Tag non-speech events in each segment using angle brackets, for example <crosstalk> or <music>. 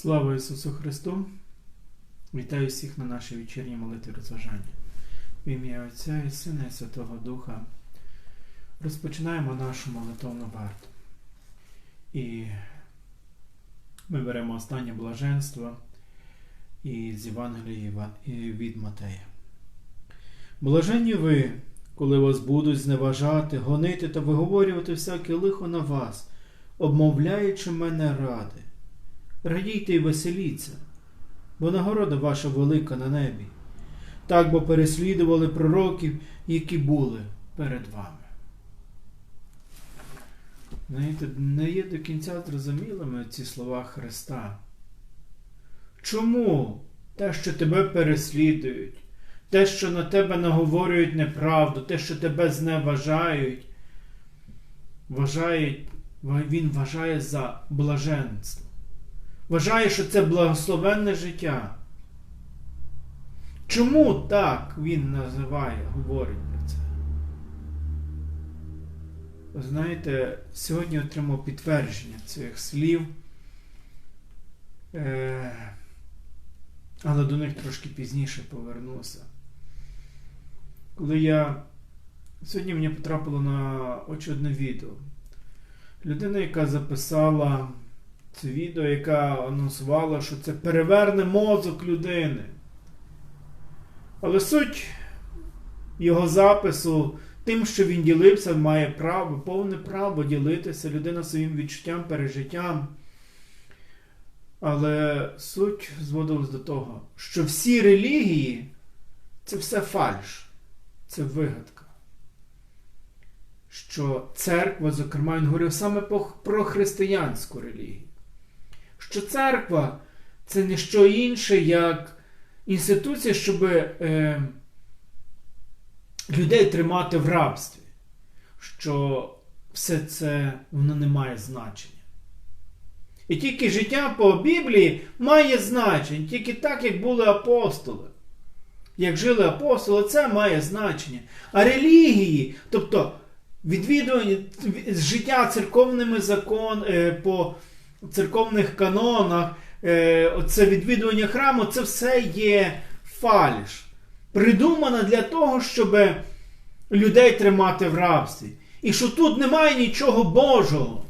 Слава Ісусу Христу! Вітаю всіх на нашій вечірній молитві розважання. В ім'я Отця і Сина і Святого Духа розпочинаємо нашу молитовну варту. І ми беремо останнє блаженство із Євангелії від Матея. Блаженні ви, коли вас будуть зневажати, гонити та виговорювати всяке лихо на вас, обмовляючи мене ради. Радійте і веселіться, бо нагорода ваша велика на небі, так бо переслідували пророків, які були перед вами. Знаєте, не є до кінця зрозумілими ці слова Христа. Чому те, що тебе переслідують, те, що на тебе наговорюють неправду, те, що тебе зневажають, вважають, він вважає за блаженство? Вважає, що це благословенне життя. Чому так він називає, говорить про це? Ви знаєте, сьогодні отримав підтвердження цих слів, е, але до них трошки пізніше повернуся. Коли я сьогодні мені потрапило на очі одне відео. Людина, яка записала це відео, яка анонсувала, що це переверне мозок людини. Але суть його запису тим, що він ділився, має право, повне право ділитися людина своїм відчуттям, пережиттям. Але суть зводилась до того, що всі релігії це все фальш, це вигадка. Що церква, зокрема, він говорив саме про християнську релігію що церква це не що інше, як інституція, щоб е, людей тримати в рабстві, що все це воно не має значення. І тільки життя по Біблії має значення, тільки так, як були апостоли. Як жили апостоли, це має значення. А релігії, тобто відвідування життя церковними закон, е, по церковних канонах, е, це відвідування храму, це все є фальш. Придумано для того, щоб людей тримати в рабстві. І що тут немає нічого Божого.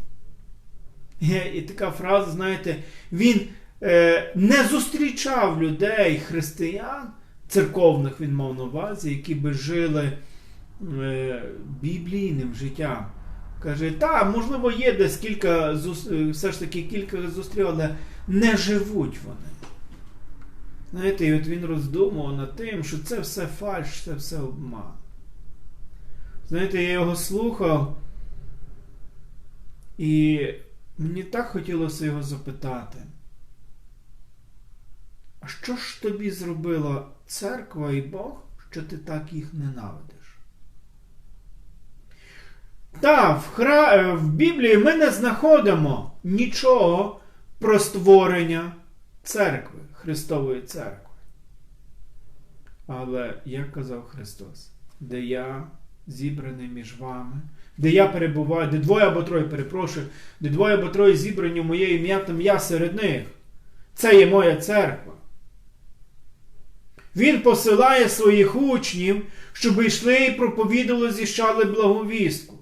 І така фраза, знаєте, він е, не зустрічав людей, християн, церковних він мав на увазі, які би жили е, біблійним життям. Каже, так, можливо, є десь кілька, е, все ж таки кілька зустрів, але не живуть вони. Знаєте, і от він роздумував над тим, що це все фальш, це все обман. Знаєте, я його слухав, і мені так хотілося його запитати. А що ж тобі зробила церква і Бог, що ти так їх ненавидиш? Та, в, хра... Е, в Біблії ми не знаходимо нічого про створення церкви, Христової церкви. Але, як казав Христос, де я зібраний між вами, де я перебуваю, де двоє або троє перепрошую, де двоє або троє зібрані в моє ім'я, там я серед них. Це є моя церква. Він посилає своїх учнів, щоб йшли і проповідували, зіщали благовістку.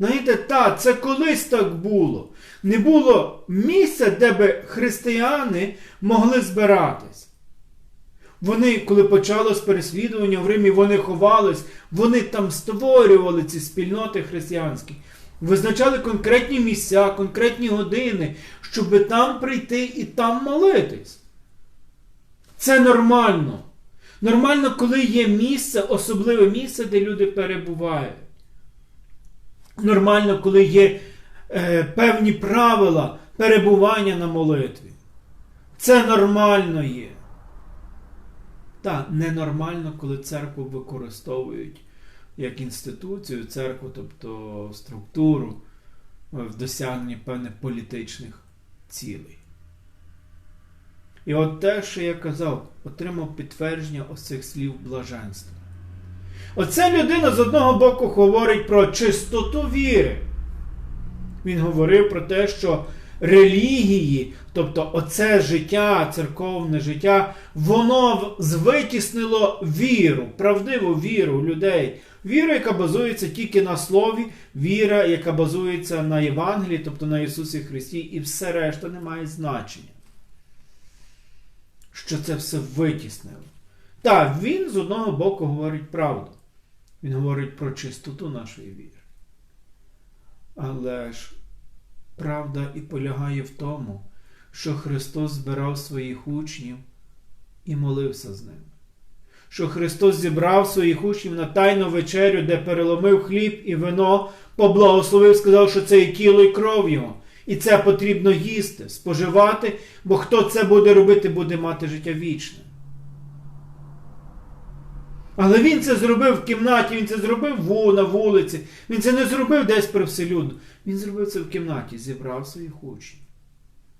Знаєте, та, це колись так було. Не було місця, де би християни могли збиратись. Вони, коли почалось переслідування в Римі, вони ховались, вони там створювали ці спільноти християнські, визначали конкретні місця, конкретні години, щоб там прийти і там молитись. Це нормально. Нормально, коли є місце, особливе місце, де люди перебувають нормально, коли є е, певні правила перебування на молитві. Це нормально є. Так, ненормально, коли церкву використовують як інституцію, церкву, тобто структуру в досягненні певних політичних цілей. І от те, що я казав, отримав підтвердження ось цих слів блаженства. Оце людина з одного боку говорить про чистоту віри. Він говорив про те, що релігії, тобто оце життя, церковне життя, воно витіснило віру, правдиву віру людей. Віра, яка базується тільки на слові, віра, яка базується на Євангелії, тобто на Ісусі Христі, і все решта не має значення. Що це все витіснило. Так, він з одного боку говорить правду. Він говорить про чистоту нашої віри. Але ж правда і полягає в тому, що Христос збирав своїх учнів і молився з ними. Що Христос зібрав своїх учнів на тайну вечерю, де переломив хліб і вино, поблагословив, сказав, що це є тіло і кров його. І це потрібно їсти, споживати, бо хто це буде робити, буде мати життя вічне. Але він це зробив в кімнаті, він це зробив на вулиці, він це не зробив десь привселюдно. Він зробив це в кімнаті, зібрав своїх учнів.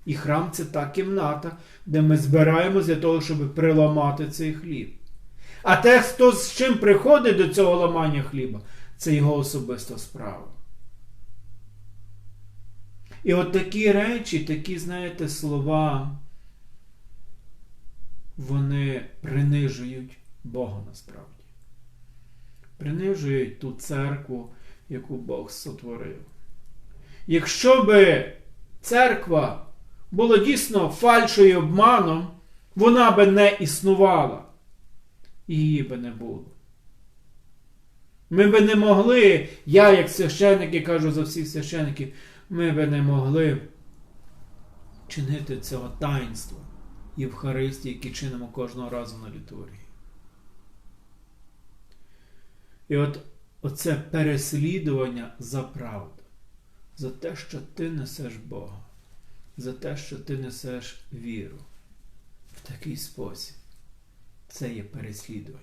І храм це та кімната, де ми збираємось для того, щоб приламати цей хліб. А те, хто з чим приходить до цього ламання хліба, це його особиста справа. І от такі речі, такі, знаєте, слова, вони принижують Бога насправді. Принижують ту церкву, яку Бог сотворив. Якщо би церква була дійсно фальшою обманом, вона би не існувала. Її би не було. Ми би не могли, я, як священники, кажу за всіх священиків, ми би не могли чинити цього таїнства Євхаристії, яке чинимо кожного разу на літургії. І от оце переслідування за правду, за те, що ти несеш Бога, за те, що ти несеш віру в такий спосіб. Це є переслідування.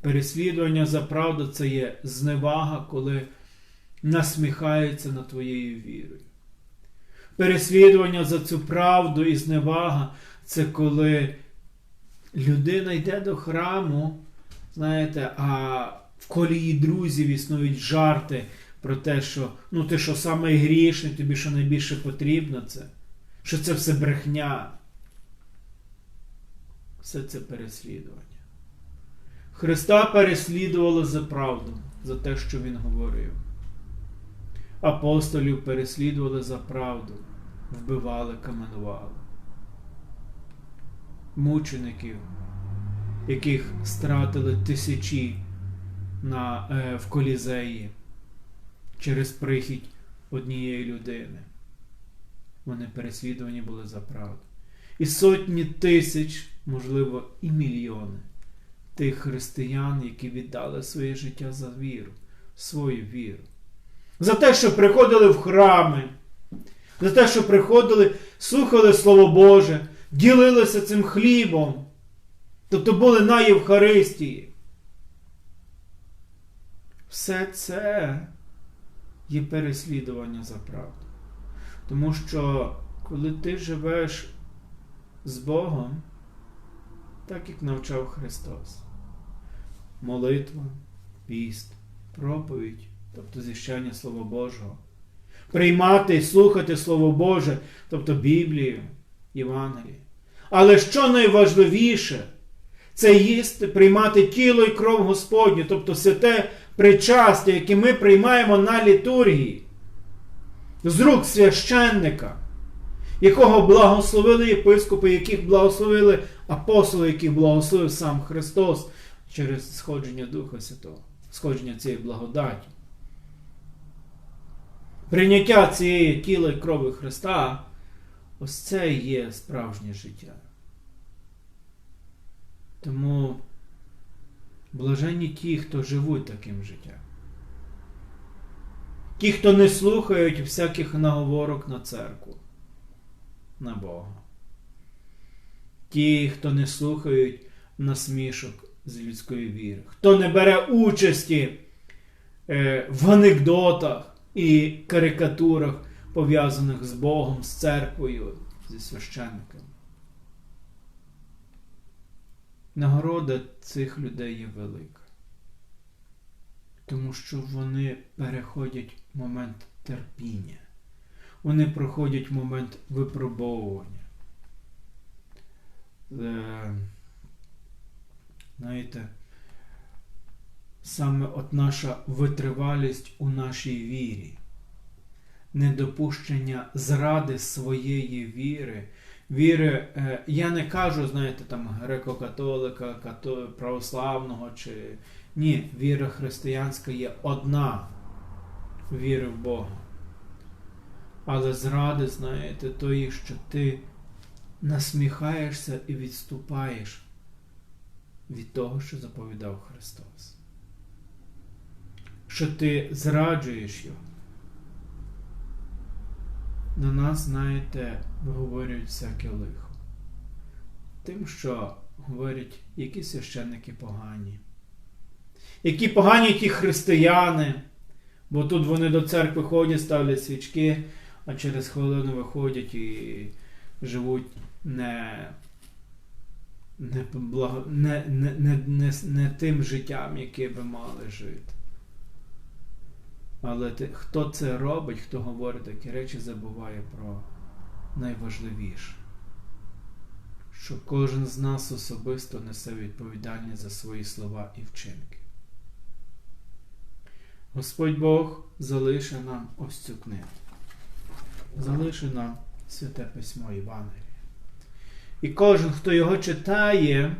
Переслідування за правду це є зневага, коли насміхаються над твоєю вірою. Переслідування за цю правду і зневага це коли людина йде до храму, знаєте, а в колі її друзів існують жарти про те, що ну ти що саме грішний, тобі що найбільше потрібно це, що це все брехня. Все це переслідування. Христа переслідували за правду, за те, що Він говорив. Апостолів переслідували за правду, вбивали, каменували. Мучеників, яких стратили тисячі на, е, в колізеї через прихідь однієї людини. Вони переслідувані були за правду. І сотні тисяч, можливо, і мільйони тих християн, які віддали своє життя за віру, свою віру. За те, що приходили в храми, за те, що приходили, слухали Слово Боже, ділилися цим хлібом, тобто були на Євхаристії. Все це є переслідування за правду. Тому що коли ти живеш з Богом, так як навчав Христос, молитва, піст, проповідь, тобто зіщання Слова Божого, приймати і слухати Слово Боже, тобто Біблію, Євангеліє. Але що найважливіше, це їсти, приймати тіло і кров Господню, тобто все те причастя, яке ми приймаємо на літургії, з рук священника, якого благословили єпископи, яких благословили апостоли, яких благословив сам Христос через сходження Духа Святого, сходження цієї благодаті. Прийняття цієї тіла і крови Христа, ось це є справжнє життя. Тому блаженні ті, хто живуть таким життям. Ті, хто не слухають всяких наговорок на церкву, на Бога. Ті, хто не слухають насмішок з людської віри, хто не бере участі е, в анекдотах і карикатурах, пов'язаних з Богом, з церквою, зі священниками. Нагорода цих людей є велика, тому що вони переходять момент терпіння, вони проходять момент випробовування. Е, знаєте, саме от наша витривалість у нашій вірі, недопущення зради своєї віри. Віри, е, я не кажу, знаєте, там греко-католика, като, православного чи ні, віра християнська є одна віри в Бога. Але зради, знаєте, тої, що ти насміхаєшся і відступаєш від того, що заповідав Христос. Що ти зраджуєш його. На нас, знаєте, виговорюють всяке лихо. Тим, що говорять, які священники погані. Які погані ті християни, бо тут вони до церкви ходять, ставлять свічки, а через хвилину виходять і живуть не не, благо, не, не, не, не, не тим життям, яке би мали жити. Але ти, хто це робить, хто говорить такі речі, забуває про найважливіше. Що кожен з нас особисто несе відповідальність за свої слова і вчинки. Господь Бог залишив нам ось цю книгу. Залишив нам Святе Письмо Євангелія. І кожен, хто його читає,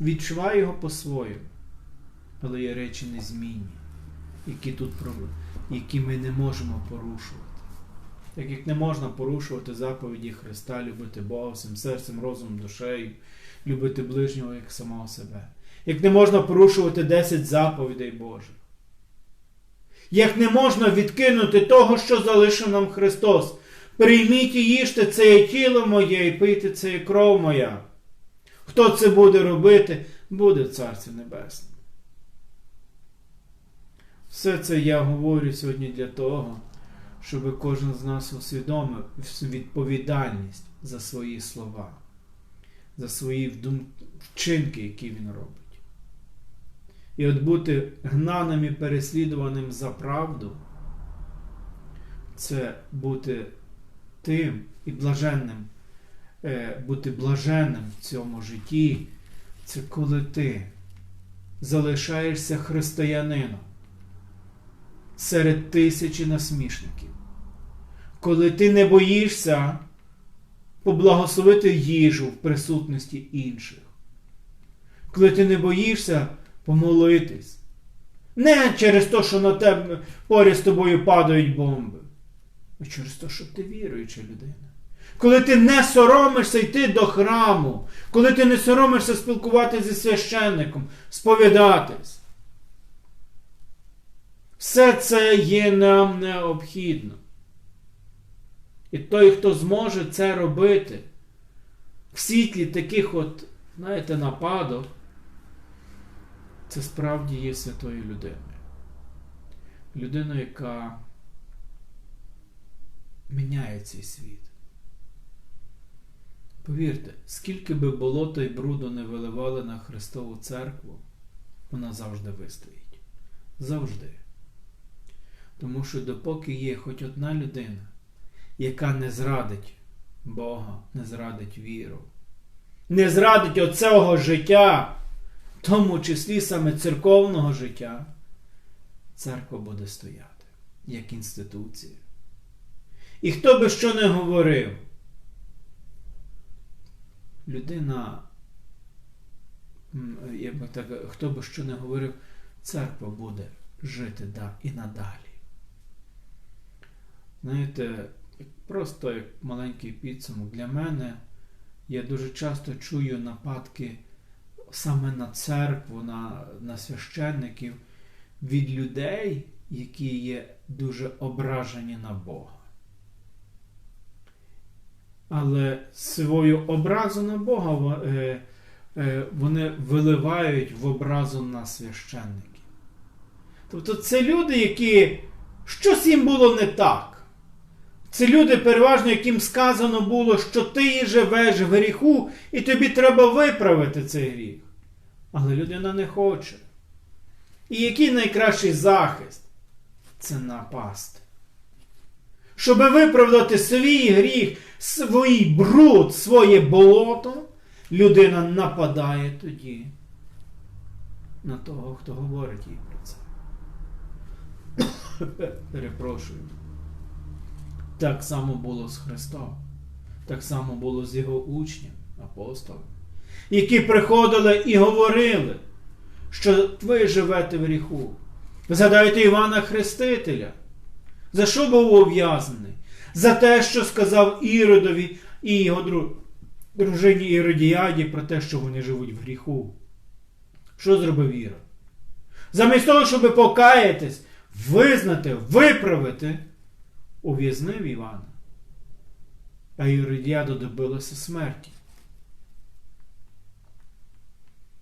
відчуває його по-своєму. Але є речі незмінні, які тут які ми не можемо порушувати. Так як не можна порушувати заповіді Христа, любити Бога всім серцем, розумом, душею, любити ближнього як самого себе. Як не можна порушувати 10 заповідей Божих. Як не можна відкинути того, що залишив нам Христос. Прийміть і їжте це є тіло моє, і пийте це є кров моя. Хто це буде робити, буде в Царстві Небесному. Все це я говорю сьогодні для того, щоб кожен з нас усвідомив відповідальність за свої слова, за свої вчинки, які він робить. І от бути гнаним і переслідуваним за правду, це бути тим і блаженним, е, бути блаженним в цьому житті, це коли ти залишаєшся християнином серед тисячі насмішників. Коли ти не боїшся поблагословити їжу в присутності інших. Коли ти не боїшся помолитись. Не через те, що на тебе поряд з тобою падають бомби, а через те, що ти віруюча людина. Коли ти не соромишся йти до храму, коли ти не соромишся спілкуватися зі священником, сповідатись. Все це є нам необхідно. І той, хто зможе це робити в світлі таких от, знаєте, нападок, це справді є святою людиною. Людиною, яка міняє цей світ. Повірте, скільки би болота і бруду не виливали на Христову церкву, вона завжди вистоїть. Завжди. Тому що допоки є хоч одна людина, яка не зрадить Бога, не зрадить віру, не зрадить оцього життя, в тому числі саме церковного життя, церква буде стояти як інституція. І хто би що не говорив, людина, як би так, хто би що не говорив, церква буде жити да, і надалі. Знаєте, просто як маленький підсумок для мене, я дуже часто чую нападки саме на церкву, на, на священників від людей, які є дуже ображені на Бога. Але свою образу на Бога е, е, вони виливають в образу на священників. Тобто це люди, які щось їм було не так. Це люди, переважно, яким сказано було, що ти живеш в гріху, і тобі треба виправити цей гріх. Але людина не хоче. І який найкращий захист? Це напасти. щоб виправдати свій гріх, свій бруд, своє болото, людина нападає тоді на того, хто говорить їй про це. <coughs> Перепрошую. Так само було з Христом. Так само було з його учням, апостолами, які приходили і говорили, що ви живете в гріху. Згадайте Івана Хрестителя. За що був ув'язнений? За те, що сказав Іродові і його дружині Іродіаді про те, що вони живуть в гріху. Що зробив Ірод? Замість того, щоб покаятись, визнати, виправити, ув'язнив Івана. А Іродіада добилася смерті.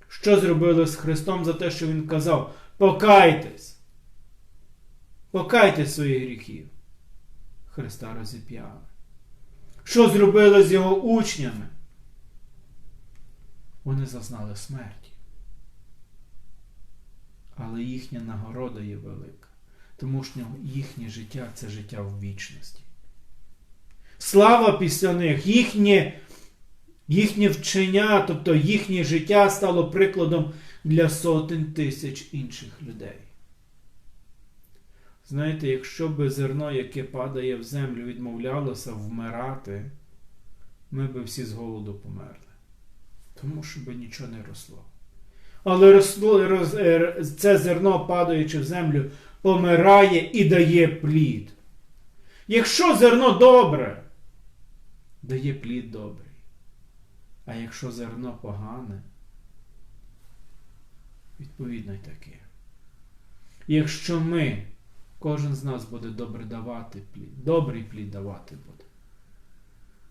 Що зробили з Христом за те, що Він казав? Покайтесь! Покайте своїх гріхів. Христа розіп'яли. Що зробили з його учнями? Вони зазнали смерті. Але їхня нагорода є велика, тому що їхнє життя це життя в вічності. Слава після них, їхнє, їхнє вчення, тобто їхнє життя стало прикладом для сотень тисяч інших людей. Знаєте, якщо би зерно, яке падає в землю, відмовлялося вмирати, ми би всі з голоду померли. Тому що би нічого не росло. Але росло, роз, е, це зерно, падаючи в землю, помирає і дає плід. Якщо зерно добре, дає плід добрий. А якщо зерно погане, відповідно й таке. Якщо ми Кожен з нас буде добре давати плід, добрий плід давати буде.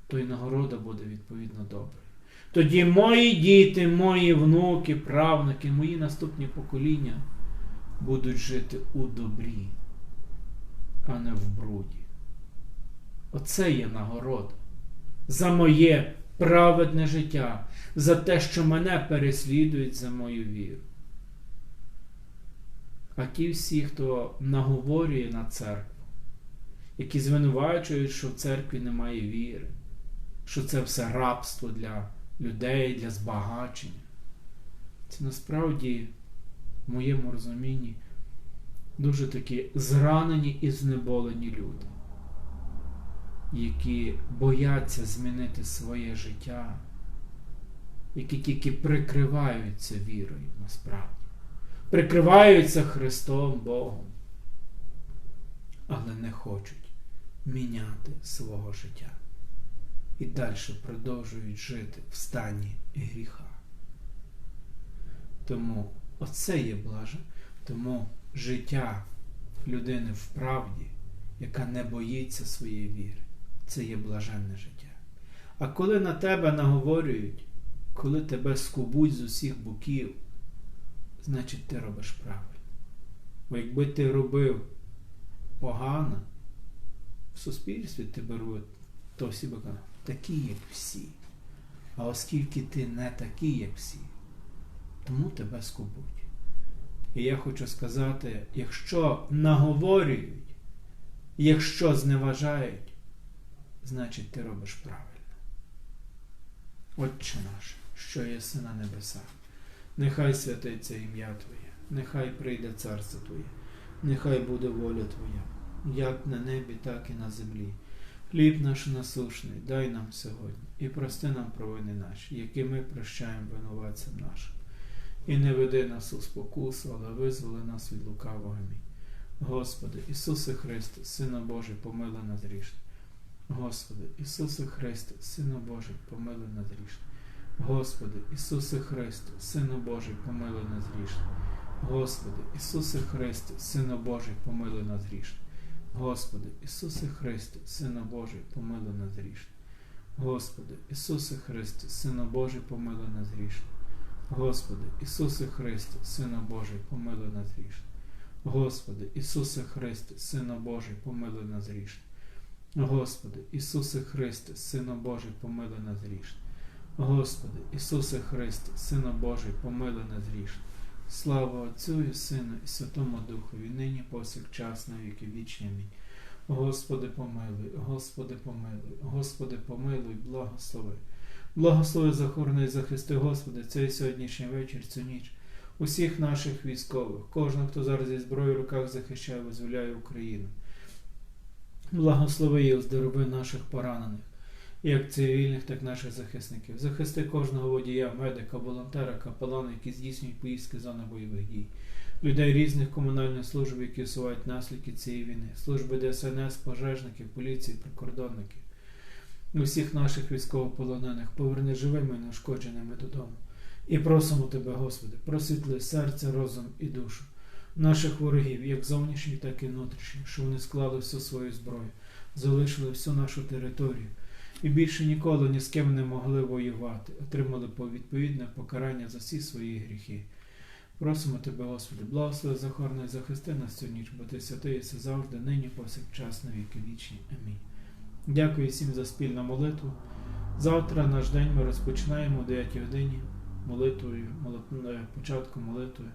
То й нагорода буде відповідно доброю. Тоді мої діти, мої внуки, правнуки, мої наступні покоління будуть жити у добрі, а не в бруді. Оце є нагорода за моє праведне життя, за те, що мене переслідують за мою віру. А ті всі, хто наговорює на церкву, які звинувачують, що в церкві немає віри, що це все рабство для людей, для збагачення. Це насправді, в моєму розумінні, дуже такі зранені і знеболені люди, які бояться змінити своє життя, які тільки прикриваються вірою насправді прикриваються Христом Богом, але не хочуть міняти свого життя. І далі продовжують жити в стані гріха. Тому оце є блаже, тому життя людини в правді, яка не боїться своєї віри, це є блаженне життя. А коли на тебе наговорюють, коли тебе скубуть з усіх боків, значить ти робиш правильно. Бо якби ти робив погано, в суспільстві тебе робить, то всі казали, такі, як всі. А оскільки ти не такий, як всі, тому тебе скубуть. І я хочу сказати, якщо наговорюють, якщо зневажають, значить ти робиш правильно. Отче наш, що єси на небесах. Нехай святиться ім'я Твоє, нехай прийде царство Твоє, нехай буде воля Твоя, як на небі, так і на землі. Хліб наш насушний, дай нам сьогодні і прости нам провини наші, які ми прощаємо винуватцям нашим. І не веди нас у спокусу, але визволи нас від лукавого мій. Господи, Ісусе Христе, Сина Божий, помили нас грішне. Господи, Ісусе Христе, Сина Божий, помили нас грішне. Господи, Ісусе Христе, Сину Божий, помилуй нас грішне. Господи, Ісусе Христе, Сину Божий, помилуй нас грішне. Господи, Ісусе Христе, Сину Божий, помилуй нас грішне. Господи, Ісусе Христе, Сину Божий, помилуй нас грішне. Господи, Ісусе Христе, Сину Божий, помилуй нас грішне. Господи, Ісусе Христе, Сину Божий, помилуй нас грішне. Господи, Ісусе Христе, Сину Божий, помилуй нас грішне. Господи, Ісусе Христе, Сина Божий, помили нас грішне. Слава Отцю і Сину, і Святому Духові, нині повсякчас на віки вічні. Амінь. Господи, помилуй, Господи, помилуй, Господи, помилуй, благослови. Благослови захорони захисти, Господи, цей сьогоднішній вечір, цю ніч. Усіх наших військових, кожного, хто зараз зі зброєю в руках захищає, визволяє Україну. Благослови і оздорови наших поранених, як цивільних, так і наших захисників. Захисти кожного водія, медика, волонтера, капелана, які здійснюють поїздки зони бойових дій, людей різних комунальних служб, які усувають наслідки цієї війни, служби ДСНС, пожежників, поліції, прикордонників, усіх наших військовополонених, поверни живими і неушкодженими додому. І просимо Тебе, Господи, просвітли серце, розум і душу наших ворогів, як зовнішніх, так і внутрішніх, що вони склали всю свою зброю, залишили всю нашу територію і більше ніколи ні з ким не могли воювати, отримали відповідне покарання за всі свої гріхи. Просимо Тебе, Господи, благослови захорни, захисти нас цю ніч, бо Ти святий єси завжди, нині, повсякчас, на віки вічні. Амінь. Дякую всім за спільну молитву. Завтра наш день ми розпочинаємо о 9 годині молитвою, молитвою, початку молитви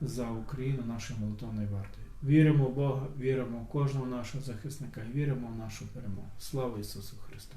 за Україну нашою молитовною вартою. Віримо в Бога, віримо в кожного нашого захисника, віримо в нашу перемогу. Слава Ісусу Христу!